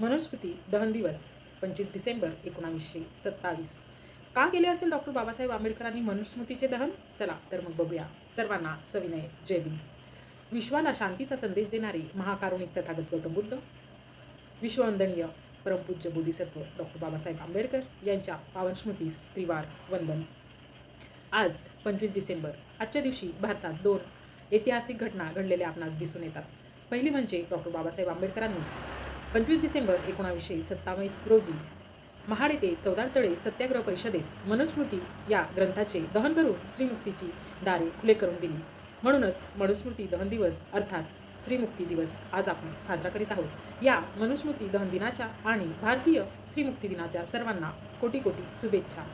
मनुस्मृती दहन दिवस पंचवीस डिसेंबर एकोणावीसशे सत्तावीस. का केले असेल डॉक्टर बाबासाहेब आंबेडकरांनी मनुस्मृतीचे दहन? चला तर मग बघूया. सर्वांना सविनय जय विश्वाला शांतीचा संदेश देणारे महाकारुणिक तथागत गौतम बुद्ध. विश्ववंदनीय परमपूज्य बोधिसत्व डॉक्टर बाबासाहेब आंबेडकर यांच्या पावन स्मृतीस त्रिवार वंदन. आज पंचवीस डिसेंबर आजच्या दिवशी भारतात दोन ऐतिहासिक घटना घडलेल्या आपणास दिसून येतात. पहिली म्हणजे डॉक्टर बाबासाहेब आंबेडकरांनी पंचवीस डिसेंबर एकोणावीसशे सत्तावीस रोजी महाड येथे चौदार तळे सत्याग्रह परिषदेत मनुस्मृती या ग्रंथाचे दहन करून श्रीमुक्तीची दारे खुले करून दिली. म्हणूनच मनुस्मृती दहन दिवस अर्थात श्रीमुक्ती दिवस आज आपण साजरा करीत आहोत. या मनुस्मृती दहन दिनाच्या आणि भारतीय श्रीमुक्ती दिनाच्या सर्वांना कोटी कोटी शुभेच्छा.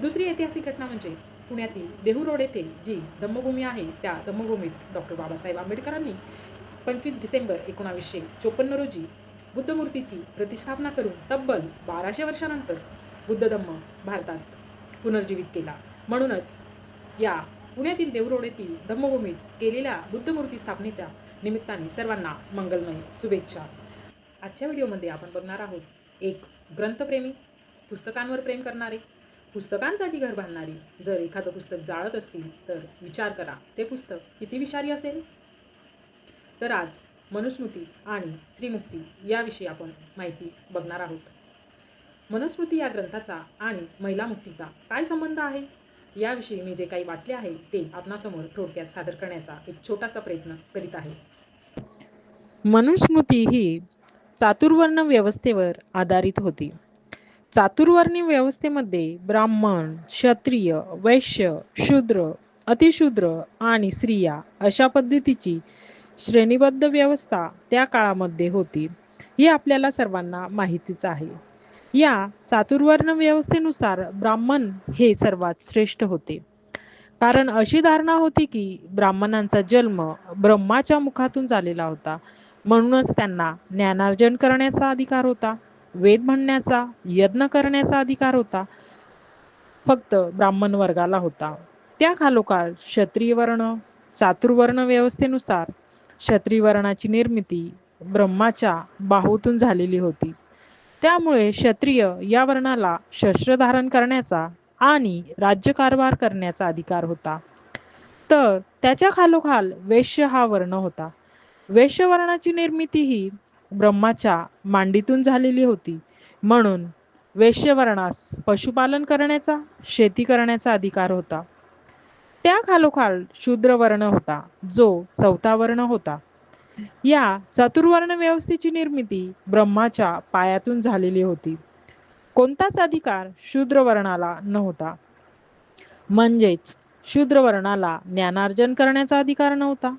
दुसरी ऐतिहासिक घटना म्हणजे पुण्यातील देहू रोड येथे जी धम्मभूमी आहे त्या धम्मभूमीत डॉक्टर बाबासाहेब आंबेडकरांनी पंचवीस डिसेंबर एकोणावीसशे चोपन्न रोजी बुद्धमूर्तीची प्रतिष्ठापना करून तब्बल बाराशे वर्षानंतर बुद्ध धम्म भारतात पुनर्जीवित केला. म्हणूनच या पुण्यातील देवरोड येथील धम्मभूमीत केलेल्या बुद्धमूर्ती स्थापनेच्या निमित्ताने सर्वांना मंगलमय शुभेच्छा. आजच्या व्हिडिओमध्ये आपण बघणार आहोत एक ग्रंथप्रेमी पुस्तकांवर प्रेम करणारे पुस्तकांसाठी घर बांधणारी. जर एखादं पुस्तक जाळत असतील तर विचार करा. ते पुस्तक किती विषारी असेल? तर आज मनुस्मृती आणि स्त्रीमुक्ती याविषयी आपण माहिती बघणार आहोत. मनुस्मृती या ग्रंथाचा आणि महिला मुक्तीचा काय संबंध आहे? याविषयी मी जे काही वाचले आहे ते आपणासमोर थोडक्यात सादर करण्याचा एक छोटासा प्रयत्न करीत आहे. मनुस्मृती ही चातुर्वर्ण व्यवस्थेवर आधारित होती. चातुर्वर्णी व्यवस्थेमध्ये ब्राह्मण क्षत्रिय वैश्य शूद्र अतिशूद्र आणि स्त्रिया अशा पद्धतीची श्रेणीबद्ध व्यवस्था त्या काळामध्ये होती. ही आपल्याला सर्वांना माहितीच आहे. या चातुर्वर्ण व्यवस्थेनुसार ब्राह्मण हे सर्वात श्रेष्ठ होते. कारण अशी धारणा होती की ब्राह्मणांचा जन्म ब्रह्माच्या मुखातून झालेला होता. म्हणूनच त्यांना ज्ञानार्जन करण्याचा अधिकार होता. वेद म्हणण्याचा यज्ञ करण्याचा अधिकार होता. फक्त ब्राह्मण वर्गाला होता. त्या खालोखाल क्षत्रिय वर्ण चातुर्वर्ण व्यवस्थेनुसार क्षत्रिय वर्णाची निर्मिती ब्रह्माच्या बाहूतून झालेली होती. त्यामुळे क्षत्रिय या वर्णाला शस्त्र धारण करण्याचा आणि राज्यकारभार करण्याचा अधिकार होता. तर त्याच्या खालोखाल वेश्य हा वर्ण होता. वेश्यवर्णाची निर्मिती ही ब्रह्माच्या मांडीतून झालेली होती. म्हणून वेश्यवर्णास पशुपालन करण्याचा शेती करण्याचा अधिकार होता. त्या खालोखाल शूद्र वर्ण होता जो चौथा वर्ण होता. या चतुर्वर्ण व्यवस्थेची निर्मिती ब्रह्माच्या पायातून झालेली होती. कोणताच अधिकार शूद्र वर्णाला नव्हता. म्हणजेच शूद्र वर्णाला ज्ञानार्जन करण्याचा अधिकार नव्हता.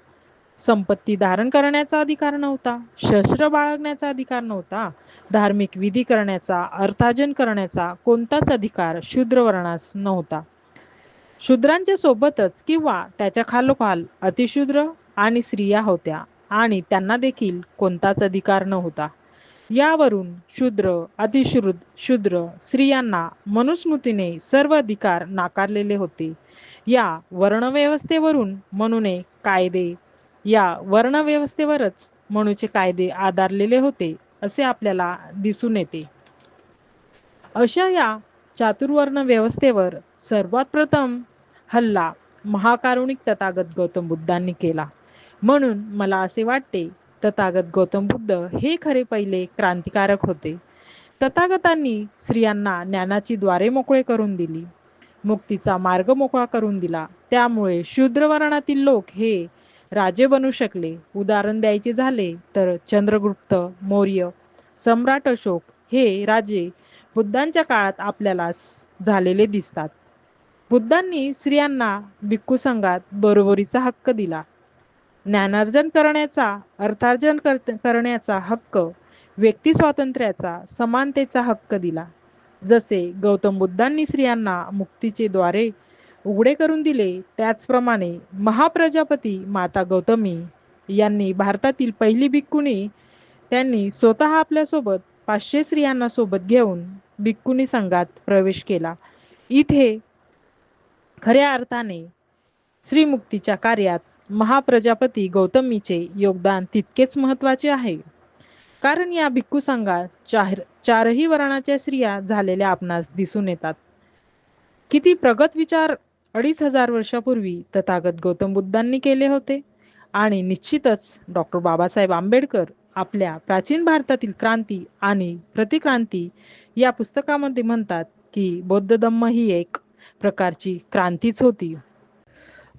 संपत्ती धारण करण्याचा अधिकार नव्हता. शस्त्र बाळगण्याचा अधिकार नव्हता. धार्मिक विधी करण्याचा अर्थार्जन करण्याचा कोणताच अधिकार शूद्रवर्णास नव्हता. शूद्रांच्या सोबतच किंवा त्याच्या खालोखाल अतिशूद्र आणि स्त्रिया होत्या आणि त्यांना देखील कोणताच अधिकार नव्हता. यावरून शूद्र अतिशूद शूद्र स्त्रियांना मनुस्मृतीने सर्व अधिकार नाकारलेले होते. या वर्णव्यवस्थेवरून मनुने कायदे या वर्णव्यवस्थेवरच मनुचे कायदे आधारलेले होते असे आपल्याला दिसून येते. अशा या चातुर्वर्ण व्यवस्थेवर सर्वात प्रथम हल्ला महाकारुणिक तथागत गौतम बुद्धांनी केला. म्हणून मला असे वाटते तथागत गौतम बुद्ध हे खरे पहिले क्रांतिकारक होते. तथागतांनी स्त्रियांना ज्ञानाची द्वारे मोकळे करून दिली. मुक्तीचा मार्ग मोकळा करून दिला. त्यामुळे शूद्रवर्णातील लोक हे राजे बनू शकले. उदाहरण द्यायचे झाले तर चंद्रगुप्त मौर्य सम्राट अशोक हे राजे बुद्धांच्या काळात आपल्याला झालेले दिसतात. बुद्धांनी स्त्रियांना भिक्खू संघात बरोबरीचा हक्क दिला. ज्ञानार्जन करण्याचा अर्थार्जन कर करण्याचा हक्क व्यक्ती स्वातंत्र्याचा समानतेचा हक्क दिला. जसे गौतम बुद्धांनी स्त्रियांना मुक्तीचे द्वारे उघडे करून दिले त्याचप्रमाणे महाप्रजापती माता गौतमी यांनी भारतातील पहिली भिक्खुनी त्यांनी स्वतः आपल्यासोबत पाचशे स्त्रियांना सोबत घेऊन भिक्खुनी संघात प्रवेश केला. इथे खऱ्या अर्थाने श्रीमुक्तीच्या कार्यात महाप्रजापती गौतमीचे योगदान तितकेच महत्त्वाचे आहे. कारण या भिक्खू संघात चार चारही वर्णाच्या स्त्रिया झालेल्या आपणास दिसून येतात. किती प्रगत विचार अडीच हजार वर्षापूर्वी तथागत गौतम बुद्धांनी केले होते आणि निश्चितच डॉक्टर बाबासाहेब आंबेडकर आपल्या प्राचीन भारतातील क्रांती आणि प्रतिक्रांती या पुस्तकामध्ये म्हणतात की बौद्ध धम्म ही एक प्रकारची क्रांतीच होती.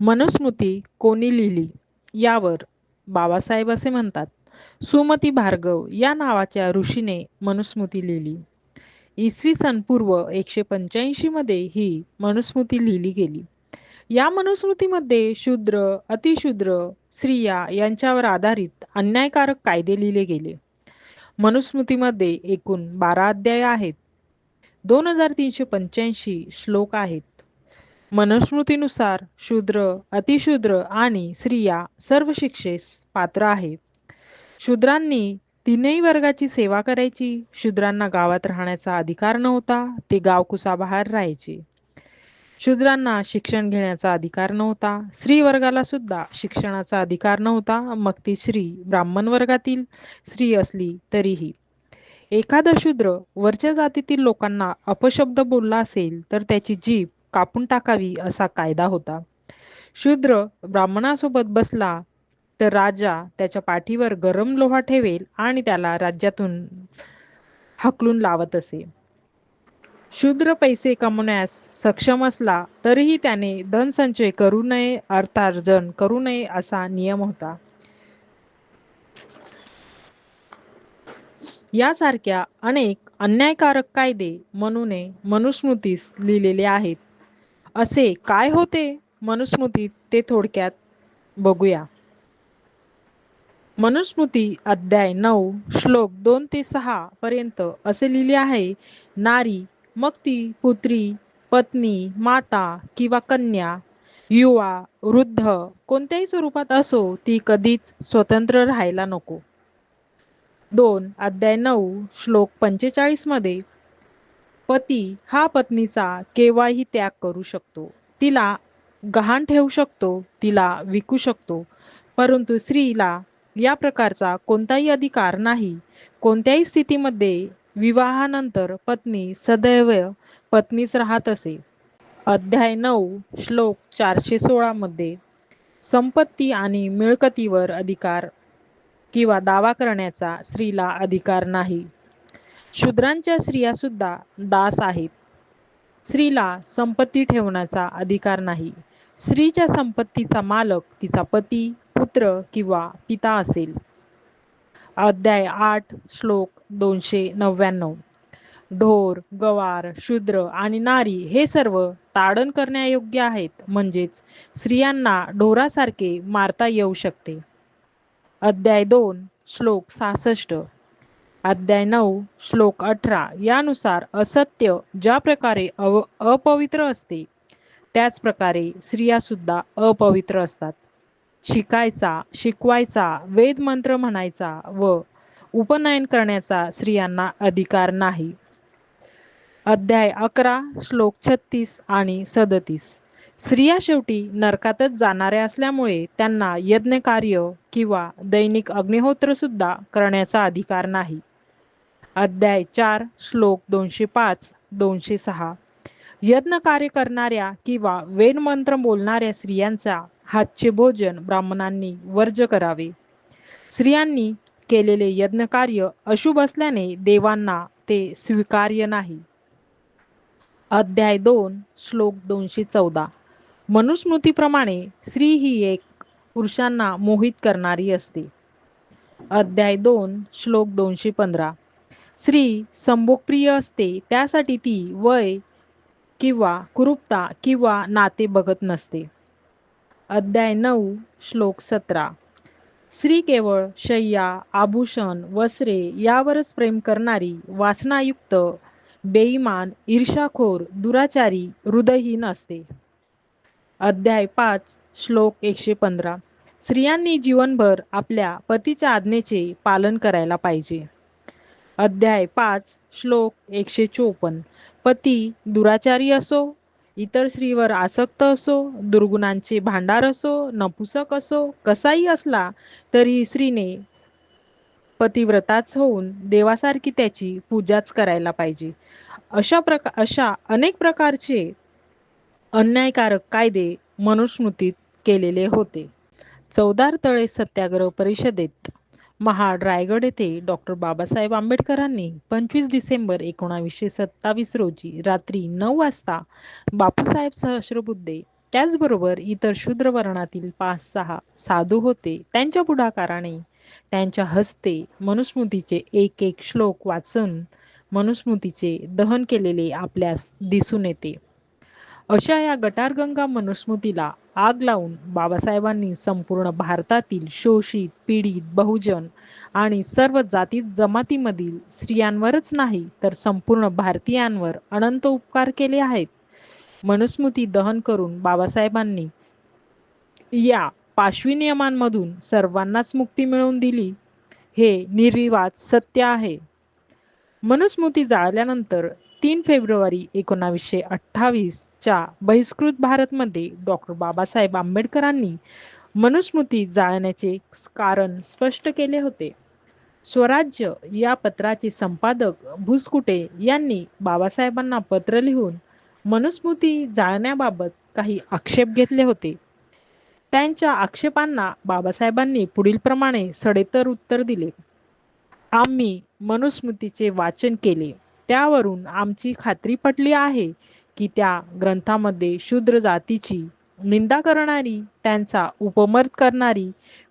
मनुस्मृती कोणी लिहिली? यावर बाबासाहेब असे म्हणतात सुमती भार्गव या नावाच्या ऋषीने मनुस्मृती लिहिली. इसवी सन पूर्व एकशे पंच्याऐंशीमध्ये ही मनुस्मृती लिहिली गेली. या मनुस्मृतीमध्ये शूद्र अतिशूद्र स्त्रिया यांच्यावर आधारित अन्यायकारक कायदे लिहिले गेले. मनुस्मृतीमध्ये एकूण बारा अध्याय आहेत. दोन हजार तीनशे पंच्याऐंशी श्लोक आहेत. मनुस्मृतीनुसार शूद्र अतिशूद्र आणि स्त्रिया सर्व शिक्षेस पात्र आहे. शूद्रांनी तीनही वर्गाची सेवा करायची. शूद्रांना गावात राहण्याचा अधिकार नव्हता. ते गावकुसाबाहेर राहायचे. शूद्रांना शिक्षण घेण्याचा अधिकार नव्हता. स्त्री वर्गाला सुद्धा शिक्षणाचा अधिकार नव्हता. मग ती स्त्री ब्राह्मण वर्गातील स्त्री असली तरीही. एखादा शूद्र वरच्या जातीतील लोकांना अपशब्द बोलला असेल तर त्याची जीभ कापून टाकावी असा कायदा होता. शूद्र ब्राह्मणासोबत बसला तर राजा त्याच्या पाठीवर गरम लोहा ठेवेल आणि त्याला राज्यातून हकलून लावत असे. शूद्र पैसे कमवण्यास सक्षम असला तरीही त्याने धनसंचय करू नये अर्थार्जन करू नये असा नियम होता. यासारख्या अनेक अन्यायकारक कायदे मनूने मनुस्मृतीस लिहिलेले आहेत. असे काय होते? मनुस्मृतीत ते थोडक्यात बघूया. मनुस्मृती अध्याय नऊ श्लोक दोन ते सहा पर्यंत असे लिहिले आहे नारी मग ती पुत्री पत्नी माता किंवा कन्या युवा वृद्ध कोणत्याही स्वरूपात असो ती कधीच स्वतंत्र राहायला नको. दोन अध्याय नऊ श्लोक पंचेचाळीसमध्ये पती हा पत्नीचा केव्हाही त्याग करू शकतो. तिला गहाण ठेवू शकतो तिला विकू शकतो. परंतु स्त्रीला या प्रकारचा कोणताही अधिकार नाही. कोणत्याही स्थितीमध्ये विवाहानंतर पत्नी सदैव पत्नीच राहत असे. अध्याय नऊ श्लोक चारशे सोळामध्ये संपत्ती आणि मिळकतीवर अधिकार किंवा दावा करण्याचा स्त्रीला अधिकार नाही. शूद्रांच्या स्त्रिया सुद्धा दास आहेत. स्त्रीला संपत्ती ठेवण्याचा अधिकार नाही. स्त्रीच्या संपत्तीचा मालक तिचा पती पुत्र किंवा पिता असेल. अध्याय आठ श्लोक दोनशे नव्याण्णव. ढोर गवार शूद्र आणि नारी हे सर्व ताडण करण्यायोग्य आहेत. म्हणजेच स्त्रियांना ढोरासारखे मारता येऊ शकते. अध्याय दोन श्लोक सहासष्ट. अध्याय नऊ श्लोक अठरा. यानुसार असत्य ज्या प्रकारे अव अपवित्र असते त्याच प्रकारे स्त्रियासुद्धा अपवित्र असतात. शिकायचा शिकवायचा वेद मंत्र म्हणायचा व उपनयन करण्याचा स्त्रियांना अधिकार नाही. अध्याय अकरा श्लोक छत्तीस आणि सदतीस. स्त्रिया शेवटी नरकातच जाणाऱ्या असल्यामुळे त्यांना यज्ञकार्य किंवा दैनिक अग्निहोत्र सुद्धा करण्याचा अधिकार नाही. अध्याय चार श्लोक दोनशे पाच दोनशे सहा. यज्ञ कार्य करणाऱ्या किंवा वेदमंत्र बोलणाऱ्या स्त्रियांचा हातचे भोजन ब्राह्मणांनी वर्ज करावे. स्त्रियांनी केलेले यज्ञकार्य अशुभ असल्याने देवांना ते स्वीकार्य नाही. अध्याय दोन श्लोक दोनशे चौदा. मनुस्मृतीप्रमाणे स्त्री ही एक पुरुषांना मोहित करणारी असते. अध्याय दोन श्लोक दोनशे पंधरा. स्त्री संभोगप्रिय असते त्यासाठी ती वय किंवा कुरूपता किंवा नाते बघत नसते. अध्याय नऊ श्लोक सतरा. स्त्री केवळ शय्या आभूषण वस्त्रे यावरच प्रेम करणारी वासनायुक्त बेईमान ईर्षाखोर दुराचारी हृदयहीन असते. अध्याय पाच श्लोक एकशे पंधरा. स्त्रियांनी जीवनभर आपल्या पतीच्या आज्ञेचे पालन करायला पाहिजे. अध्याय पाच श्लोक एकशे चोपन्न. पती दुराचारी असो इतर स्त्रीवर आसक्त असो दुर्गुणांचे भांडार असो नपुसक असो कसाही असला तरी स्त्रीने पतिव्रताच होऊन देवासारखी त्याची पूजाच करायला पाहिजे. अशा प्रका अशा अनेक प्रकारचे अन्यायकारक कायदे मनुस्मृतीत केलेले होते. चौदार तळे सत्याग्रह परिषदेत महाड रायगड येथे डॉक्टर बाबासाहेब आंबेडकरांनी पंचवीस डिसेंबर एकोणावीसशे सत्तावीस रोजी रात्री नऊ वाजता बापूसाहेब सहस्रबुद्धे त्याचबरोबर इतर शूद्र वर्णातील पाच सहा साधू होते त्यांच्या पुढाकाराने त्यांच्या हस्ते मनुस्मृतीचे एक एक श्लोक वाचून मनुस्मृतीचे दहन केलेले आपल्यास दिसून येते. अशा या गटारगंगा मनुस्मृतीला आग लावून बाबासाहेबांनी संपूर्ण भारतातील शोषित पीडित बहुजन आणि सर्व जाती जमातीमधील स्त्रियांवरच नाही तर संपूर्ण भारतीयांवर अनंत उपकार केले आहेत. मनुस्मृती दहन करून बाबासाहेबांनी या पाशवी नियमांमधून सर्वांनाच मुक्ती मिळवून दिली. हे निर्विवाद सत्य आहे. मनुस्मृती जाळल्यानंतर तीन फेब्रुवारी एकोणावीसशे अठ्ठावीसच्या बहिष्कृत भारतमध्ये डॉक्टर बाबासाहेब आंबेडकरांनी मनुस्मृती जाळण्याचे कारण स्पष्ट केले होते. स्वराज्य या पत्राचे संपादक भुसकुटे यांनी बाबासाहेबांना पत्र लिहून मनुस्मृती जाळण्याबाबत काही आक्षेप घेतले होते. त्यांच्या आक्षेपांना बाबासाहेबांनी पुढीलप्रमाणे सडेतर उत्तर दिले. आम्ही मनुस्मृतीचे वाचन केले. त्यावरून आमची खात्री पटली आहे की त्या ग्रंथामध्ये शूद्र जातीची निंदा करणारी त्यांचा उपमर्द करणारी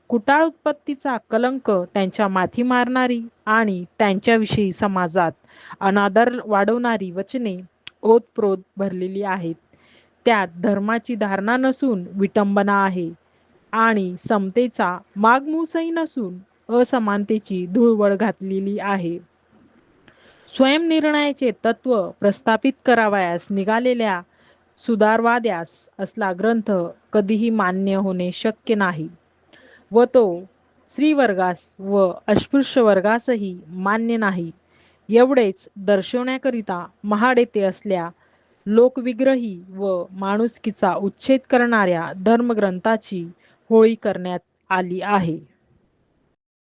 कुटाळ उत्पत्तीचा कलंक त्यांच्या माथी मारणारी आणि त्यांच्याविषयी समाजात अनादर वाढवणारी वचने ओतप्रोत भरलेली आहेत. त्यात धर्माची धारणा नसून विटंबना आहे आणि समतेचा मागमूसही नसून असमानतेची धुळवळ घातलेली आहे. स्वयंनिर्णयाचे तत्व प्रस्थापित करावयास निघालेल्या सुधारवाद्यास असला ग्रंथ कधीही मान्य होणे शक्य नाही व तो स्त्रीवर्गास व अस्पृश्य वर्गासही मान्य नाही. एवढेच दर्शवण्याकरिता महाड येथे असल्या लोकविग्रही व माणुसकीचा उच्छेद करणाऱ्या धर्मग्रंथाची होळी करण्यात आली आहे.